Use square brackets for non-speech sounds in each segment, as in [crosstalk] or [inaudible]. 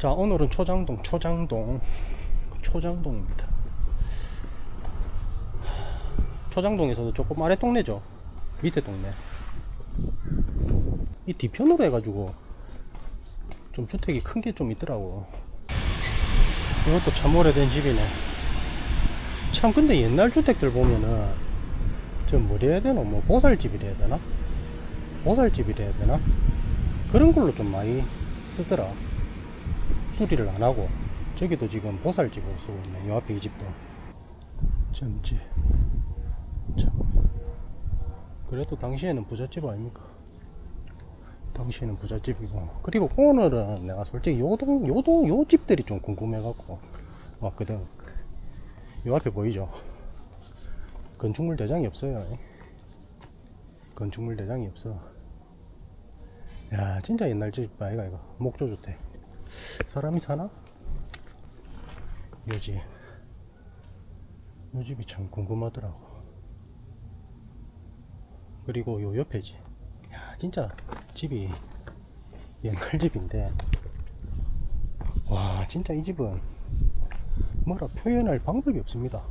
자 오늘은 초장동 초장동. 초장동입니다. 초장동에서도 조금 아래 동네죠? 밑에 동네. 이 뒤편으로 해가지고 좀 주택이 큰 게 좀 있더라고. 이것도 참 오래된 집이네. 참 근데 옛날 주택들 보면은 좀 뭐라 해야 되나? 뭐 보살집이라 해야 되나? 보살집이라 해야 되나? 그런 걸로 좀 많이 쓰더라 수리를 안 하고 저기도 지금 보살집으로 쓰고 있네 요 앞에 이 집도. 점집 참 그래도 당시에는 부잣집 아닙니까? 당시에는 부잣집이고. 그리고 오늘은 내가 솔직히 요동 요동 요 집들이 좀 궁금해 갖고. 왔거든 요 앞에 보이죠? 건축물 대장이 없어요. 건축물 대장이 없어. 야 진짜 옛날 집 아이가 이거. 목조주택 사람이 사나? 요 집. 요 집이 참 궁금하더라고. 그리고 요 옆에 집. 야, 진짜 집이 옛날 집인데. 와, 진짜 이 집은 뭐라 표현할 방법이 없습니다.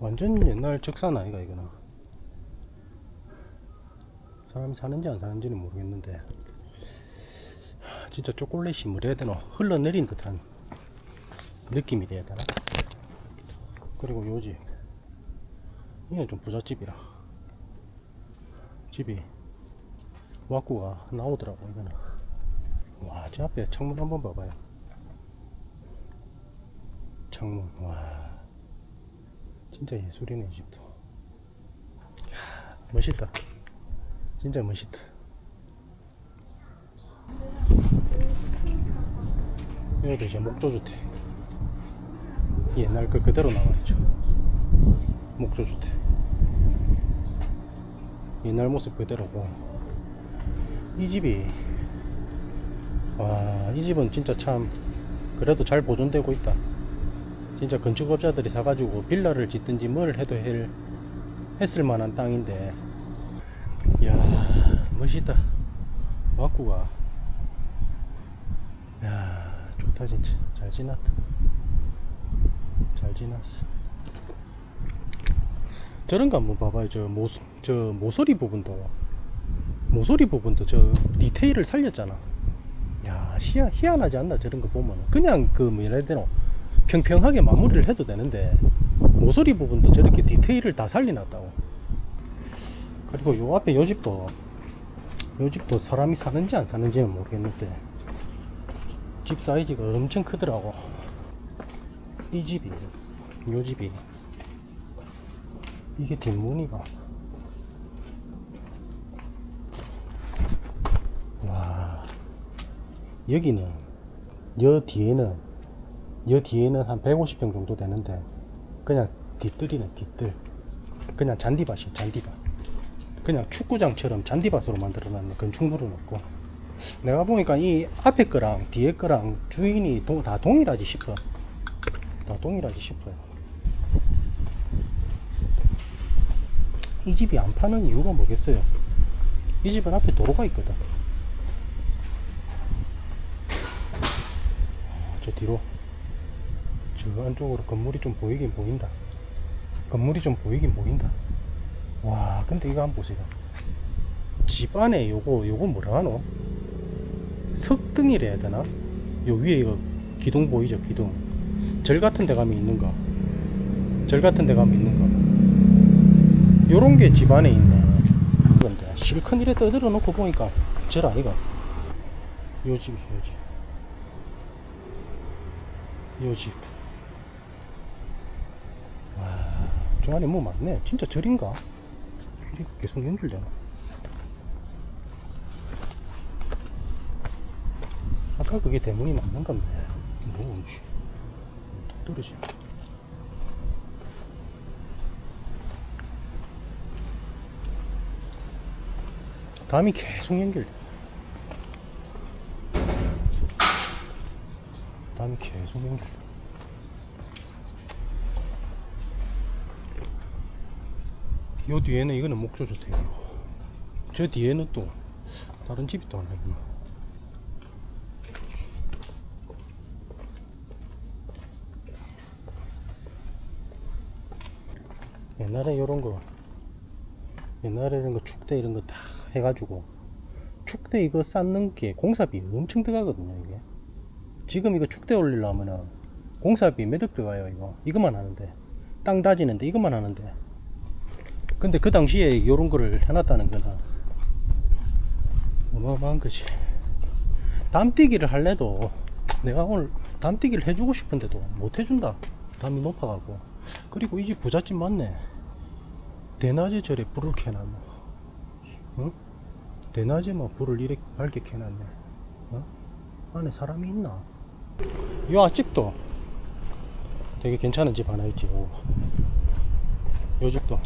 완전 옛날 적산 아이가 이거는. 사람이 사는지 안 사는지는 모르겠는데. 진짜 초콜릿이 뭐라 해야 되나? 흘러내린 듯한 느낌이 돼야 되나? 그리고 요집 이게 좀 부잣집이라. 집이 와꾸가 나오더라고 이거는. 와 저 앞에 창문 한번 봐봐요. 창문 와. 진짜 예술이네 이 집도. 멋있다. 진짜 멋있다 여기도 이제 목조주택. 옛날 그 그대로 나와있죠. 목조주택. 옛날 모습 그대로고. 이 집이 와 이 집은 진짜 참 그래도 잘 보존되고 있다. 진짜 건축업자들이 사가지고 빌라를 짓든지 뭘 해도 할, 했을 만한 땅인데. 이야 멋있다. 와꾸가. 야 좋다 진짜. 잘 지났다. 잘 지났어. 저런 거 한번 봐봐요. 저, 모, 저 모서리 부분도. 모서리 부분도 저 디테일을 살렸잖아. 야 희한, 희한하지 않나 저런 거 보면 그냥 그 뭐라 해야 되노 평평하게 마무리를 해도 되는데 모서리 부분도 저렇게 디테일을 다 살려놨다고. 그리고 요 앞에 요 집도 요 집도 사람이 사는지 안 사는지는 모르겠는데 집 사이즈가 엄청 크더라고. 이 집이 요 집이. 이게 뒷무늬가. 와. 여기는 여 뒤에는 여 뒤에는 한 150평 정도 되는데 그냥 뒷뜰이네 뒷뜰. 그냥 잔디밭이 잔디밭. 그냥 축구장처럼 잔디밭으로 만들어놨네 건축물은 없고 내가 보니까 이 앞에 거랑 뒤에 거랑 주인이 동- 다 동일하지 싶어. 다 동일하지 싶어요 이 집이 안 파는 이유가 뭐겠어요? 이 집은 앞에 도로가 있거든. 저 뒤로. 저 안쪽으로 건물이 좀 보이긴 보인다. 건물이 좀 보이긴 보인다. 와 근데 이거 한번 보세요. 집 안에 요거 요거 뭐라 하노 석등이라 해야 되나? 요 위에 이거 기둥 보이죠? 기둥. 절 같은 데 가면 있는 거 절 같은 데 가면 있는 거 요런 게 집 안에 있네. 근데 실컷 이래 떠들어 놓고 보니까 절 아이가. 요 집이 요 집. 요 집. 와 저 안에 뭐 많네. 진짜 절인가? 계속 연결되나 아까 그게 대문이 맞는 건데. 뭐 씨, 툭 떨어지. 담이 계속 연결돼. 담이 계속 연결돼. 요 뒤에는 이거는 목조주택이고 저 뒤에는 또 다른 집이 또 하나 있네 옛날에 요런 거 옛날에 이런 거 축대 이런 거 다 해가지고 축대 이거 쌓는 게 공사비 엄청 들어가거든요 이게. 지금 이거 축대 올리려면은 공사비 몇억 들어가요 이거? 이것만 하는데. 땅 다지는데 이것만 하는데. 근데 그 당시에 요런 거를 해놨다는 거는 어마어마한 거지. 담뛰기를 할래도 내가 오늘 담뛰기를 해주고 싶은데도 못 해준다. 담이 높아가고 그리고 이집 부잣집 맞네. 대낮에 저래 불을 켜놨노 응? 대낮에만 불을 이렇게 밝게 켜놨네. 어? 안에 사람이 있나? 요 앞집도 되게 괜찮은 집 하나 있지 요, 요 집도.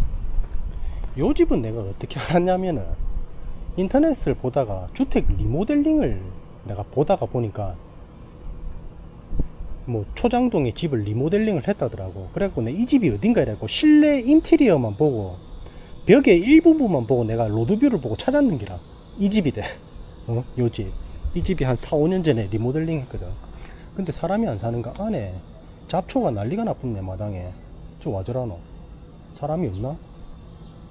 요 집은 내가 어떻게 [laughs] 알았냐면은 인터넷을 보다가 주택 리모델링을 내가 보다가 보니까 뭐 초장동에 집을 리모델링을 했다더라고. 그래갖고 내 이 집이 어딘가 이래갖고 실내 인테리어만 보고 벽의 일부분만 보고 내가 로드뷰를 보고 찾았는 기라. 이 집이 돼. [laughs] 어? 요집 이 집이 한 4, 5년 전에 리모델링 했거든. 근데 사람이 안 사는가 안에 잡초가 난리가 나쁜네 마당에. 저 와저라노. 사람이 없나?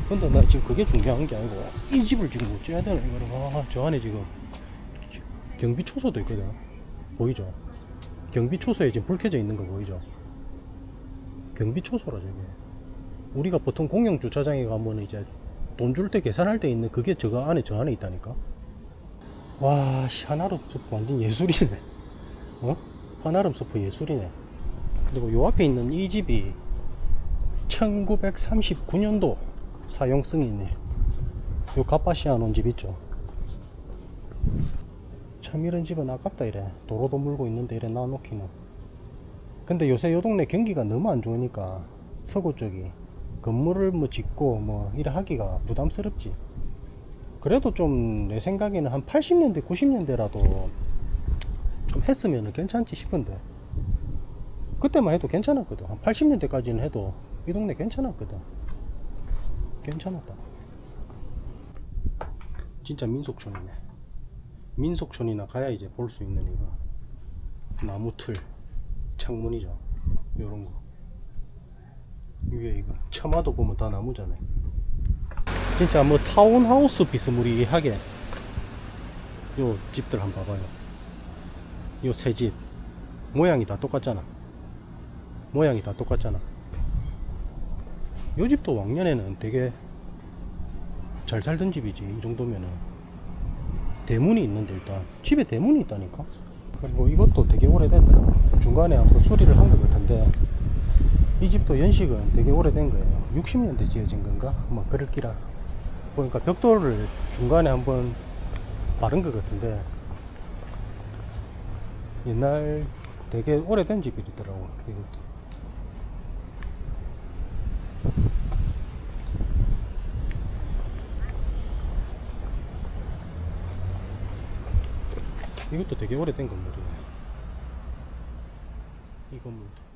근데 나 지금 그게 중요한 게 아니고 이 집을 지금 어째야 되나 이거를. 아 저 안에 지금 경비 초소도 있거든. 보이죠? 경비 초소에 지금 불 켜져 있는 거 보이죠? 경비 초소라 저게. 우리가 보통 공영 주차장에 가면 이제 돈 줄 때 계산할 때 있는 그게 저거 안에 저 안에 있다니까? 와 씨, 한아름 숲 완전 예술이네. 어? 한아름 숲 예술이네. 그리고 요 앞에 있는 이 집이 1939년도 사용 승인이 요 가파시아 놓은 집 있죠 참 이런 집은 아깝다 이래. 도로도 물고 있는데 이래 놔놓기는. 근데 요새 요 동네 경기가 너무 안 좋으니까 서구 쪽이 건물을 뭐 짓고 뭐 이래 하기가 부담스럽지. 그래도 좀 내 생각에는 한 80년대 90년대라도 좀 했으면 괜찮지 싶은데. 그때만 해도 괜찮았거든. 한 80년대까지는 해도 이 동네 괜찮았거든. 괜찮았다. 진짜 민속촌이네 민속촌이나 가야 이제 볼 수 있는 이거 나무 틀 창문이죠. 요런 거. 위에 이거 처마도 보면 다 나무잖아요. 진짜 뭐 타운하우스 비스무리하게. 요 집들 한번 봐봐요. 요새 집. 모양이 다 똑같잖아. 모양이 다 똑같잖아. 요 집도 왕년에는 되게 잘 살던 집이지 이 정도면은 대문이 있는데 일단 집에 대문이 있다니까? 그리고 이것도 되게 오래됐더라 중간에 한번 수리를 한 것 같은데 이 집도 연식은 되게 오래된 거예요. 60년대 지어진 건가? 뭐 그럴 기라. 보니까 벽돌을 중간에 한번 바른 것 같은데 옛날 되게 오래된 집이더라고 이것도 이것도 되게 오래된 건물이네 이 건물도